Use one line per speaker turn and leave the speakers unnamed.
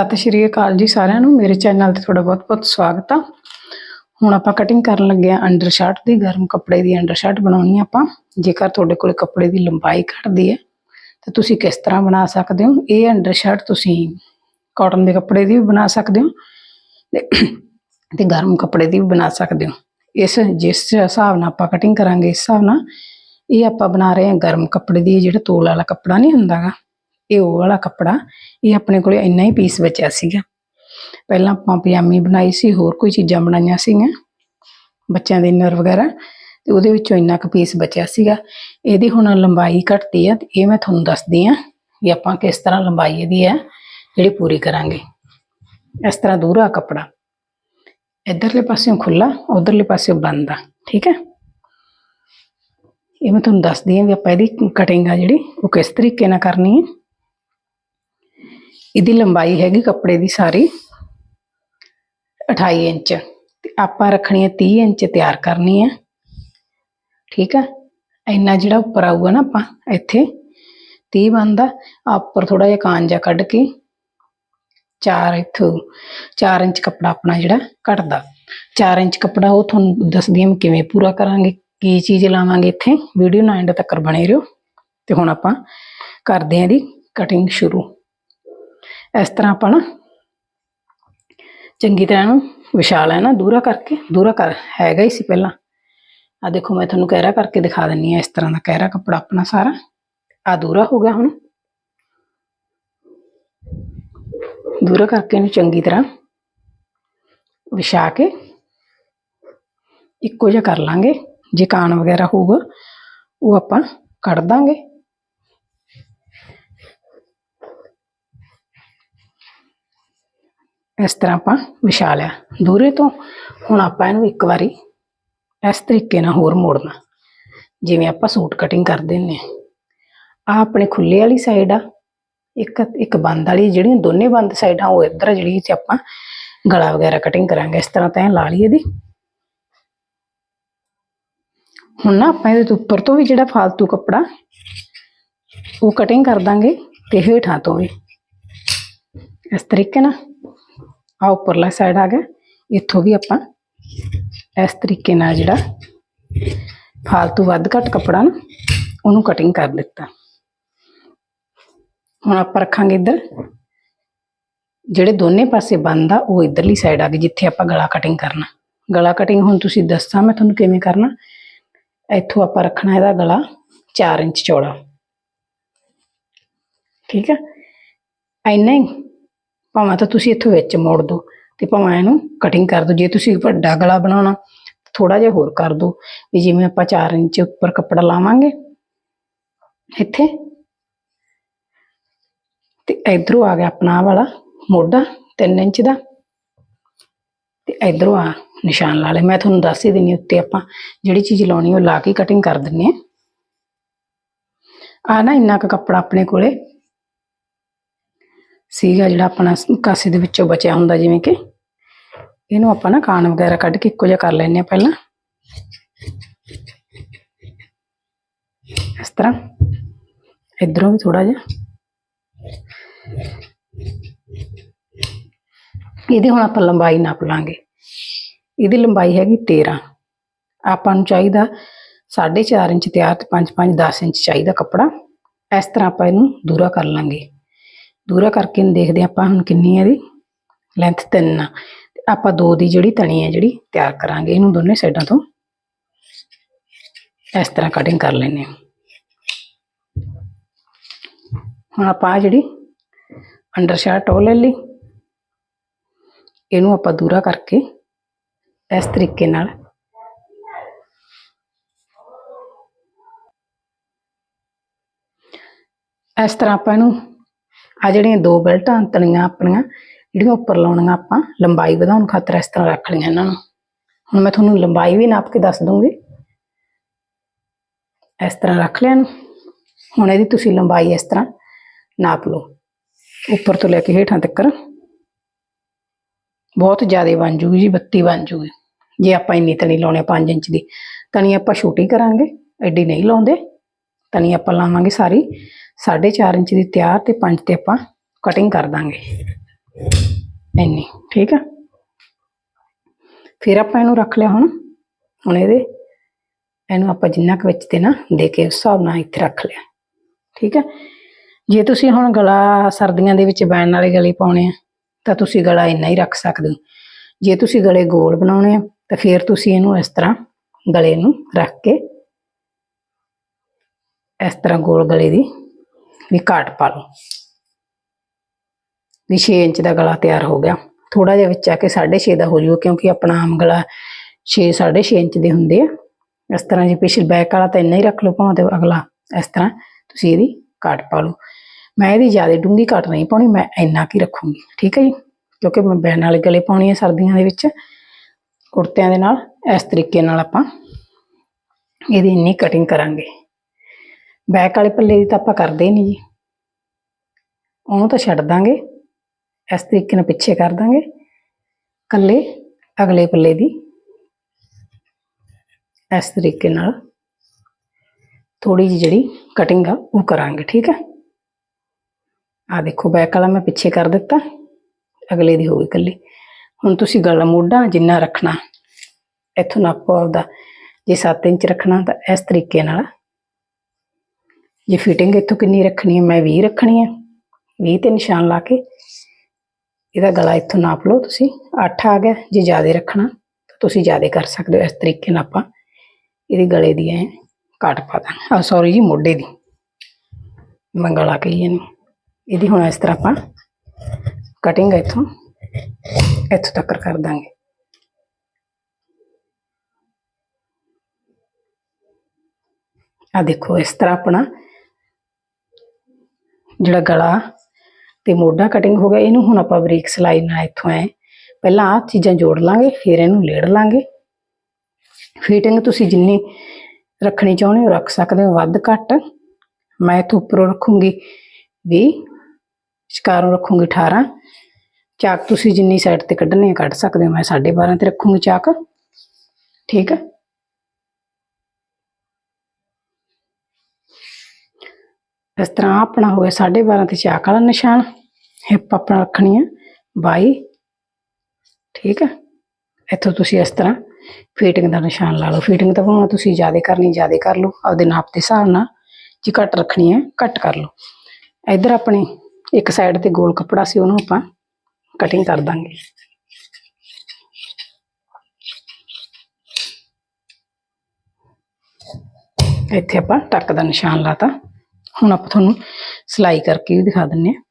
ਸਤਿ ਸ਼੍ਰੀ ਅਕਾਲ ਜੀ ਸਾਰਿਆਂ ਨੂੰ। ਮੇਰੇ ਚੈਨਲ ਤੇ ਤੁਹਾਡਾ ਬਹੁਤ-ਬਹੁਤ ਸਵਾਗਤ ਆ। ਹੁਣ ਆਪਾਂ ਕਟਿੰਗ ਕਰਨ ਲੱਗੇ ਆ ਅੰਡਰ ਸ਼ਰਟ ਦੀ। ਗਰਮ ਕੱਪੜੇ ਦੀ ਅੰਡਰ ਸ਼ਰਟ ਬਣਾਉਣੀ ਆ ਆਪਾਂ। ਜੇਕਰ ਤੁਹਾਡੇ ਕੋਲ ਕੱਪੜੇ ਦੀ ਲੰਬਾਈ ਘੱਟਦੀ ਹੈ, ਤਾਂ ਤੁਸੀਂ ਕਿਸ ਤਰ੍ਹਾਂ ਬਣਾ ਸਕਦੇ ਹੋ? ਇਹ ਅੰਡਰ ਸ਼ਰਟ ਤੁਸੀਂ ਕਾਟਨ ਦੇ ਕੱਪੜੇ ਦੀ ਵੀ ਬਣਾ ਸਕਦੇ ਹੋ ਤੇ- ਤੇ ਗਰਮ ਕੱਪੜੇ ਦੀ ਵੀ ਬਣਾ ਸਕਦੇ ਹੋ। ਇਸ, ਜਿਸ ਹਿਸਾਬ ਨਾਲ ਆਪਾਂ ਕਟਿੰਗ ਕਰਾਂਗੇ, ਇਸ ਹਿਸਾਬ ਨਾਲ ਇਹ ਆਪਾਂ ਬਣਾ ਰਹੇ ਹਾਂ ਗਰਮ ਕੱਪੜੇ ਦੀ। ਜਿਹੜਾ ਤੋਲ ਵਾਲਾ ਕੱਪੜਾ ਨਹੀਂ ਹੁੰਦਾਗਾ ਇਹ ਉਹ ਵਾਲਾ ਕੱਪੜਾ, ਇਹ ਆਪਣੇ ਕੋਲੇ ਇੰਨਾ ਹੀ ਪੀਸ ਬਚਿਆ ਸੀਗਾ। ਪਹਿਲਾਂ ਆਪਾਂ ਪਜਾਮੀ ਬਣਾਈ ਸੀ, ਹੋਰ ਕੋਈ ਚੀਜ਼ਾਂ ਬਣਾਈਆਂ ਸੀਗੀਆਂ, ਬੱਚਿਆਂ ਦੇ ਇਨਰ ਵਗੈਰਾ, ਤੇ ਉਹਦੇ ਵਿੱਚੋਂ ਇੰਨਾ ਕੁ ਪੀਸ ਬਚਿਆ ਸੀਗਾ। ਇਹਦੀ ਹੁਣ ਲੰਬਾਈ ਘਟਦੀ ਆ, ਤੇ ਇਹ ਮੈਂ ਤੁਹਾਨੂੰ ਦੱਸਦੀ ਆ ਵੀ ਆਪਾਂ ਕਿਸ ਤਰ੍ਹਾਂ ਲੰਬਾਈ ਇਹਦੀ ਹੈ ਜਿਹੜੀ ਪੂਰੀ ਕਰਾਂਗੇ। ਇਸ ਤਰ੍ਹਾਂ ਦੂਰਾ ਕੱਪੜਾ। ਇਧਰਲੇ ਪਾਸਿਓਂ ਖੁੱਲਾ ਉਧਰਲੇ ਪਾਸਿਓਂ ਬੰਦ ਆ, ਠੀਕ ਹੈ ਇਹ ਮੈਂ ਤੁਹਾਨੂੰ ਦੱਸਦੀ ਆ ਵੀ ਆਪਾਂ ਇਹਦੀ ਕਟਿੰਗ ਆ ਜਿਹੜੀ, ਉਹ ਕਿਸ ਤਰੀਕੇ ਨਾਲ ਕਰਨੀ ਹੈ ਇਹਦੀ ਲੰਬਾਈ ਹੈਗੀ ਕੱਪੜੇ ਦੀ ਸਾਰੀ 28 ਇੰਚ। ਤੇ ਆਪਾਂ ਰੱਖਣੀ ਹੈ 30 ਇੰਚ ਤਿਆਰ ਕਰਨੀ ਹੈ ਠੀਕ ਹੈ ਇੰਨਾ ਜਿਹੜਾ ਉੱਪਰ ਆਊਗਾ ਨਾ ਆਪਾਂ, ਇੱਥੇ 30 ਬਣਦਾ। ਆ ਉੱਪਰ ਥੋੜਾ ਜਿਹਾ ਕਾਂਜਾ ਕੱਢ ਕੇ। 4 ਇੱਥੋਂ 4 ਇੰਚ ਕੱਪੜਾ ਆਪਣਾ ਜਿਹੜਾ ਘਟਦਾ। 4 ਇੰਚ ਕੱਪੜਾ ਉਹ ਤੁਹਾਨੂੰ ਦੱਸਦੀ ਹਾਂ ਮੈਂ ਕਿਵੇਂ ਪੂਰਾ ਕਰਾਂਗੇ, ਕੀ ਚੀਜ਼ ਲਾਵਾਂਗੇ ਇੱਥੇ। ਵੀਡੀਓ ਨਾਲ ਐਂਡ ਤੱਕ ਬਣੇ ਰਹੋ। ਤੇ ਹੁਣ ਆਪਾਂ ਕਰਦੇ ਹਾਂ ਇਹਦੀ ਕਟਿੰਗ ਸ਼ੁਰੂ। ਇਸ ਤਰ੍ਹਾਂ ਆਪਾਂ ਨਾ ਚੰਗੀ ਤਰ੍ਹਾਂ ਨੂੰ ਵਿਛਾ ਲੈਣਾ ਦੂਰਾ ਕਰਕੇ ਦੂਰਾ ਕਰ ਹੈਗਾ ਹੀ ਸੀ ਪਹਿਲਾਂ ਆ ਦੇਖੋ ਮੈਂ ਤੁਹਾਨੂੰ ਕਹਿਰਾ ਕਰਕੇ ਦਿਖਾ ਦਿੰਨੀ ਆ ਇਸ ਤਰ੍ਹਾਂ ਦਾ ਕਹਿਰਾ ਕੱਪੜਾ ਆਪਣਾ ਸਾਰਾ ਆ ਦੂਰਾ ਹੋ ਗਿਆ ਹੁਣ ਦੂਰਾ ਕਰਕੇ ਇਹਨੂੰ ਚੰਗੀ ਤਰ੍ਹਾਂ ਵਿਛਾ ਕੇ ਇੱਕੋ ਜਿਹਾ ਕਰ ਲਾਂਗੇ ਜੇ ਕਾਨ ਵਗੈਰਾ ਹੋਊਗਾ ਉਹ ਆਪਾਂ ਕੱਢ ਦਾਂਗੇ ਇਸ ਤਰ੍ਹਾਂ ਆਪਾਂ ਵਿਛਾ ਲਿਆ। ਦੂਰੇ ਤੋਂ ਹੁਣ ਆਪਾਂ ਇਹਨੂੰ ਇੱਕ ਵਾਰੀ ਇਸ ਤਰੀਕੇ ਨਾਲ ਹੋਰ ਮੋੜਨਾ। ਜਿਵੇਂ ਆਪਾਂ ਸੂਟ ਕਟਿੰਗ ਕਰਦੇ ਹੁੰਦੇ ਆ। ਆਪਣੇ ਖੁੱਲੇ ਵਾਲੀ ਸਾਈਡ ਆ। ਇੱਕ ਇੱਕ ਬੰਦ ਵਾਲੀ, ਜਿਹੜੀਆਂ ਦੋਨੇ ਬੰਦ ਸਾਈਡਾਂ, ਉਹ ਇੱਧਰ ਜਿਹੜੀ ਚ ਆਪਾਂ ਗਲਾ ਵਗੈਰਾ ਕਟਿੰਗ ਕਰਾਂਗੇ। ਇਸ ਤਰ੍ਹਾਂ ਤਾਂ ਇਹ ਲਾ ਲਈ ਇਹਦੀ। ਹੁਣ ਨਾ ਆਪਾਂ ਇਹਦੇ ਉੱਪਰ ਤੋਂ ਵੀ ਜਿਹੜਾ ਫालतू ਕੱਪੜਾ, ਉਹ ਕਟਿੰਗ ਕਰ ਦਾਂਗੇ ਤੇ ਹੇਠਾਂ ਤੋਂ ਵੀ। ਇਸ ਤਰੀਕੇ ਨਾਲ ਆ ਉੱਪਰਲਾ ਸਾਈਡ ਆ ਗਿਆ। ਇੱਥੋਂ ਵੀ ਆਪਾਂ ਇਸ ਤਰੀਕੇ ਨਾਲ ਜਿਹੜਾ ਫालतू ਵੱਧ ਘੱਟ ਕੱਪੜਾ ਨਾ, ਉਹਨੂੰ ਕਟਿੰਗ ਕਰ ਦਿੱਤਾ। ਹੁਣ ਆਪਾਂ ਰੱਖਾਂਗੇ ਇੱਧਰ। ਜਿਹੜੇ ਦੋਨੇ ਪਾਸੇ ਬੰਦ ਆ, ਉਹ ਇਧਰਲੀ ਸਾਈਡ ਆ ਗਈ, ਜਿੱਥੇ ਆਪਾਂ ਗਲਾ ਕਟਿੰਗ ਕਰਨਾ। ਗਲਾ ਕਟਿੰਗ ਹੁਣ ਤੁਸੀਂ ਦੱਸਾਂ ਮੈਂ ਤੁਹਾਨੂੰ ਕਿਵੇਂ ਕਰਨਾ। ਇੱਥੋਂ ਆਪਾਂ ਰੱਖਣਾ ਇਹਦਾ ਗਲਾ 4 ਇੰਚ ਚੌੜਾ। ਠੀਕ ਹੈ ਐਨਾ ਹੀ। ਭਾਵੇਂ ਤਾਂ ਤੁਸੀਂ ਇੱਥੋਂ ਵਿੱਚ ਮੋੜ ਦਿਓ ਤੇ ਭਾਵੇਂ ਇਹਨੂੰ ਕਟਿੰਗ ਕਰ ਦਿਓ ਜੇ ਤੁਸੀਂ ਵੱਡਾ ਗਲਾ ਬਣਾਉਣਾ ਥੋੜਾ ਜਿਹਾ ਹੋਰ ਕਰ ਦਿਓ ਵੀ ਜਿਵੇਂ ਆਪਾਂ 4 ਇੰਚ ਉੱਪਰ ਕੱਪੜਾ ਲਾਵਾਂਗੇ, ਇੱਥੇ। ਤੇ ਇਧਰੋਂ ਆ ਗਿਆ ਆਪਣਾ ਆਹ ਵਾਲਾ ਮੋਢਾ 3 ਇੰਚ ਦਾ। ਤੇ ਇਧਰੋਂ ਆ ਨਿਸ਼ਾਨ ਲਾ ਲੈ ਮੈਂ ਤੁਹਾਨੂੰ ਦੱਸ ਹੀ ਦਿੰਨੀ ਉੱਤੇ ਆਪਾਂ ਜਿਹੜੀ ਚੀਜ਼ ਲਾਉਣੀ, ਉਹ ਲਾ ਕੇ ਕਟਿੰਗ ਕਰ ਦਿੰਨੇ ਆ ਆ ਨਾ ਇੰਨਾ ਕੁ ਕੱਪੜਾ ਆਪਣੇ ਕੋਲੇ ਸੀਗਾ ਜਿਹੜਾ ਆਪਣਾ ਕਾਸੇ ਦੇ ਵਿੱਚੋਂ ਬਚਿਆ ਹੁੰਦਾ ਜਿਵੇਂ ਕਿ। ਇਹਨੂੰ ਆਪਾਂ ਨਾ ਕਾਨ ਵਗੈਰਾ ਕੱਢ ਕੇ ਇੱਕੋ ਜਿਹਾ ਕਰ ਲੈਨੇ ਆ ਪਹਿਲਾਂ। ਇਸ ਤਰ੍ਹਾਂ। ਇਧਰੋਂ ਵੀ ਥੋੜਾ ਜਿਹਾ। ਇਹਦੀ ਹੁਣ ਆਪਾਂ ਲੰਬਾਈ ਨਾਪ ਲਾਂਗੇ। ਇਹਦੀ ਲੰਬਾਈ ਹੈਗੀ 13 ਆਪਾਂ ਨੂੰ ਚਾਹੀਦਾ 4.5 ਇੰਚ ਤਿਆਰ ਤੇ 5 5 10 ਇੰਚ ਚਾਹੀਦਾ ਕੱਪੜਾ। ਇਸ ਤਰ੍ਹਾਂ ਆਪਾਂ ਇਹਨੂੰ ਦੂਰਾ ਕਰ ਲਾਂਗੇ। ਦੂਰਾ ਕਰਕੇ ਇਹਨੂੰ ਦੇਖਦੇ ਹਾਂ ਆਪਾਂ ਹੁਣ ਕਿੰਨੀ ਹੈ ਇਹਦੀ? ਲੈਂਥ 3 ਆ। ਆਪਾਂ ਦੋ ਦੀ ਜਿਹੜੀ ਤਣੀ ਹੈ ਜਿਹੜੀ ਤਿਆਰ ਕਰਾਂਗੇ। ਇਹਨੂੰ ਦੋਨੇ ਸਾਈਡਾਂ ਤੋਂ ਇਸ ਤਰ੍ਹਾਂ ਕਟਿੰਗ ਕਰ ਲੈਨੇ ਹਾਂ। ਹੁਣ ਆਪਾਂ ਆਹ ਜਿਹੜੀ ਅੰਡਰ ਸ਼ਰਟ ਉਹ ਲੈ ਲਈ। ਇਹਨੂੰ ਆਪਾਂ ਦੂਰਾ ਕਰਕੇ ਇਸ ਤਰੀਕੇ ਨਾਲ ਇਸ ਤਰ੍ਹਾਂ ਆਪਾਂ ਇਹਨੂੰ ਆ ਜਿਹੜੀਆਂ ਦੋ ਬੈਲਟਾਂ ਤਣੀਆਂ ਆਪਣੀਆਂ, ਜਿਹੜੀਆਂ ਉੱਪਰ ਲਾਉਣੀਆਂ ਆਪਾਂ, ਲੰਬਾਈ ਵਧਾਉਣ ਖਾਤਰ ਇਸ ਤਰ੍ਹਾਂ ਰੱਖ ਲਈਆਂ ਇਹਨਾਂ ਨੂੰ। ਹੁਣ ਮੈਂ ਤੁਹਾਨੂੰ ਲੰਬਾਈ ਵੀ ਨਾਪ ਕੇ ਦੱਸ ਦੂੰਗੀ ਇਸ ਤਰ੍ਹਾਂ ਰੱਖ ਲਿਆ ਨੂੰ ਹੁਣ ਇਹਦੀ ਤੁਸੀਂ ਲੰਬਾਈ ਇਸ ਤਰ੍ਹਾਂ ਨਾਪ ਲਓ। ਉੱਪਰ ਤੋਂ ਲੈ ਕੇ ਹੇਠਾਂ ਤੱਕ। ਬਹੁਤ ਜ਼ਿਆਦਾ ਬਣ ਜੂਗੀ ਜੀ 32 ਬਣ ਜੂਗੀ। ਜੇ ਆਪਾਂ ਇੰਨੀ ਤਣੀ ਲਾਉਣੇ 5 ਇੰਚ ਦੀ, ਤਣੀ ਆਪਾਂ ਛੋਟੀ ਕਰਾਂਗੇ, ਐਡੀ ਨਹੀਂ ਲਾਉਂਦੇ। ਤਣੀ ਆਪਾਂ ਲਾਵਾਂਗੇ ਸਾਰੀ। 4.5 ਇੰਚ ਦੀ ਤਿਆਰ ਤੇ 5 ਤੇ ਆਪਾਂ ਕਟਿੰਗ ਕਰ ਦਾਂਗੇ। ਇੰਨੀ, ਠੀਕ ਆ? ਫਿਰ ਆਪਾਂ ਇਹਨੂੰ ਰੱਖ ਲਿਆ ਹੁਣ। ਹੁਣ ਇਹਦੇ, ਇਹਨੂੰ ਆਪਾਂ ਜਿੰਨਾ ਕੁ ਵਿੱਚ ਤੇ ਨਾ ਦੇ ਕੇ ਉਸ ਹਿਸਾਬ ਨਾਲ ਇੱਥੇ ਰੱਖ ਲਿਆ। ਠੀਕ ਹੈ ਜੇ ਤੁਸੀਂ ਹੁਣ ਗਲਾ ਸਰਦੀਆਂ ਦੇ ਵਿੱਚ ਬੈਣ ਵਾਲੇ ਗਲੇ ਪਾਉਣੇ ਆ, ਤਾਂ ਤੁਸੀਂ ਗਲਾ ਇੰਨਾ ਹੀ ਰੱਖ ਸਕਦੇ ਹੋ। ਜੇ ਤੁਸੀਂ ਗਲੇ ਗੋਲ ਬਣਾਉਣੇ ਆ, ਤਾਂ ਫਿਰ ਤੁਸੀਂ ਇਹਨੂੰ ਇਸ ਤਰ੍ਹਾਂ ਗਲੇ ਨੂੰ ਰੱਖ ਕੇ ਇਸ ਤਰ੍ਹਾਂ ਗੋਲ ਗਲੇ ਦੀ, ਵੀ ਕਾਟ ਪਾ ਲਓ। ਵੀ 6 ਇੰਚ ਦਾ ਗਲਾ ਤਿਆਰ ਹੋ ਗਿਆ। ਥੋੜਾ ਜਿਹਾ ਵਿੱਚ ਆ ਕੇ 6.5 ਦਾ ਹੋ ਜੂ ਕਿਉਂਕਿ ਆਪਣਾ ਆਮ ਗਲਾ 6 6.5 ਇੰਚ ਦੇ ਹੁੰਦੇ ਆ। ਇਸ ਤਰ੍ਹਾਂ ਜੇ ਪਿਛਲੇ ਬੈਕ ਵਾਲਾ ਤਾਂ ਇੰਨਾ ਹੀ ਰੱਖ ਲਓ ਭਾਵੇਂ ਤੇ ਅਗਲਾ, ਇਸ ਤਰ੍ਹਾਂ ਤੁਸੀਂ ਇਹਦੀ ਕਾਟ ਪਾ ਲਓ। ਮੈਂ ਇਹਦੀ ਜ਼ਿਆਦਾ ਡੂੰਗੀ ਕਾਟ ਨਹੀਂ ਪਾਉਣੀ, ਮੈਂ ਇੰਨਾ ਕੀ ਰੱਖੂੰਗੀ, ਠੀਕ ਹੈ ਜੀ? ਕਿਉਂਕਿ ਮੈਂ ਬੈਨ ਵਾਲੇ ਗਲੇ ਪਾਉਣੀ ਹੈ ਸਰਦੀਆਂ ਦੇ ਵਿੱਚ। ਕੁੜਤਿਆਂ ਦੇ ਨਾਲ ਇਸ ਤਰੀਕੇ ਨਾਲ ਆਪਾਂ ਇਹਦੀ ਇੰਨੀ ਕਟਿੰਗ ਕਰਾਂਗੇ। ਬੈਕ ਵਾਲੇ ਪੱਲੇ ਦੀ ਤਾਂ ਆਪਾਂ ਕਰਦੇ ਨਹੀਂ ਜੀ। ਉਹਨੂੰ ਤਾਂ ਛੱਡ ਦਾਂਗੇ। ਇਸ ਤਰੀਕੇ ਨਾਲ ਪਿੱਛੇ ਕਰ ਦਾਂਗੇ। ਕੱਲੇ ਅਗਲੇ ਪੱਲੇ ਦੀ। ਇਸ ਤਰੀਕੇ ਨਾਲ। ਥੋੜੀ ਜਿਹੀ ਜਿਹੜੀ ਕਟਿੰਗ ਆ, ਉਹ ਕਰਾਂਗੇ, ਠੀਕ ਹੈ? ਆ ਦੇਖੋ, ਬੈਕ ਵਾਲਾ ਮੈਂ ਪਿੱਛੇ ਕਰ ਦਿੱਤਾ। ਅਗਲੇ ਦੀ ਹੋ ਗਈ ਕੱਲੀ ਹੁਣ ਤੁਸੀਂ ਗਲਾ ਮੋਢਾ ਜਿੰਨਾ ਰੱਖਣਾ, ਇੱਥੋਂ ਨਾਪੋ ਆਪਦਾ ਜੇ 7 ਇੰਚ ਰੱਖਣਾ ਤਾਂ ਇਸ ਤਰੀਕੇ ਨਾਲ ਜੇ ਫਿਟਿੰਗ ਇੱਥੋਂ ਕਿੰਨੀ ਰੱਖਣੀ ਹੈ, ਮੈਂ 20 ਰੱਖਣੀ ਹੈ। 20 ਤੇ ਨਿਸ਼ਾਨ ਲਾ ਕੇ ਇਹਦਾ ਗਲਾ ਇੱਥੋਂ ਨਾਪ ਲਓ ਤੁਸੀਂ। 8 ਆ ਗਿਆ, ਜੇ ਜ਼ਿਆਦਾ ਰੱਖਣਾ, ਤਾਂ ਤੁਸੀਂ ਜ਼ਿਆਦਾ ਕਰ ਸਕਦੇ ਹੋ। ਇਸ ਤਰੀਕੇ ਨਾਲ ਆਪਾਂ ਇਹਦੇ ਗਲੇ ਦੀ ਐ ਕਾਟ ਪਾ ਦਾਂਗੇ। ਆ ਸੌਰੀ ਜੀ, ਮੋਢੇ ਦੀ। ਮੈਂ ਗਲਾ ਕਹੀ ਇਹਨੂੰ ਇਹਦੀ ਹੁਣ ਇਸ ਤਰ੍ਹਾਂ ਆਪਾਂ ਕਟਿੰਗ ਇੱਥੋਂ ਇੱਥੋਂ ਤੱਕ ਕਰ ਦਾਂਗੇ। ਆ ਦੇਖੋ, ਇਸ ਤਰ੍ਹਾਂ ਆਪਣਾ ਜਿਹੜਾ ਗਲਾ ਤੇ ਮੋਢਾ ਕਟਿੰਗ ਹੋ ਗਿਆ, ਇਹਨੂੰ ਹੁਣ ਆਪਾਂ ਬਰੀਕ ਸਿਲਾਈ ਨਾਲ ਇੱਥੋਂ ਐ ਪਹਿਲਾਂ ਆਹ ਚੀਜ਼ਾਂ ਜੋੜ ਲਾਂਗੇ, ਫਿਰ ਇਹਨੂੰ ਲੇੜ ਲਾਂਗੇ। ਫਿਟਿੰਗ ਤੁਸੀਂ ਜਿੰਨੀ ਰੱਖਣੀ ਚਾਹੁੰਦੇ ਹੋ ਰੱਖ ਸਕਦੇ ਹੋ, ਵੱਧ ਘੱਟ। ਮੈਂ ਇੱਥੋਂ ਉੱਪਰੋਂ ਰੱਖੂੰਗੀ 20 ਸ਼ਿਕਾਰੋਂ ਰੱਖੂੰਗੀ 18 ਚਾਕ ਤੁਸੀਂ ਜਿੰਨੀ ਸਾਈਡ ਤੇ ਕੱਢਣੀ ਹੈ ਕੱਢ ਸਕਦੇ ਹੋ, ਮੈਂ 12.5 ਤੇ ਰੱਖੂੰਗੀ ਚਾਕ। ਠੀਕ ਹੈ? ਇਸ ਤਰ੍ਹਾਂ ਆਪਣਾ ਹੋ ਗਿਆ 12.5 ਤੇ ਚਾਕ ਵਾਲਾ ਨਿਸ਼ਾਨ। ਹਿੱਪ ਆਪਣਾ ਰੱਖਣੀ ਹੈ 22 ਠੀਕ ਹੈ ਇੱਥੋਂ ਤੁਸੀਂ ਇਸ ਤਰ੍ਹਾਂ ਫਿਟਿੰਗ ਦਾ ਨਿਸ਼ਾਨ ਲਾ ਲਓ। ਫਿਟਿੰਗ ਤਾਂ ਭਾਵੇਂ ਤੁਸੀਂ ਜ਼ਿਆਦਾ ਕਰਨੀ, ਜ਼ਿਆਦਾ ਕਰ ਲਓ। ਆਪਦੇ ਨਾਪ ਦੇ ਹਿਸਾਬ ਨਾਲ ਜੇ ਘੱਟ ਰੱਖਣੀ ਹੈ ਘੱਟ ਕਰ ਲਓ। ਇੱਧਰ ਆਪਣੇ ਇੱਕ ਸਾਈਡ ਤੇ ਗੋਲ ਕੱਪੜਾ ਸੀ, ਉਹਨੂੰ ਆਪਾਂ ਕਟਿੰਗ ਕਰ ਦਾਂਗੇ। ਇੱਥੇ ਆਪਾਂ ਟੱਕ ਦਾ ਨਿਸ਼ਾਨ ਲਾਤਾ। ਹੁਣ ਆਪਾਂ ਤੁਹਾਨੂੰ ਸਿਲਾਈ ਕਰਕੇ ਵੀ ਦਿਖਾ ਦਿੰਨੇ ਆ।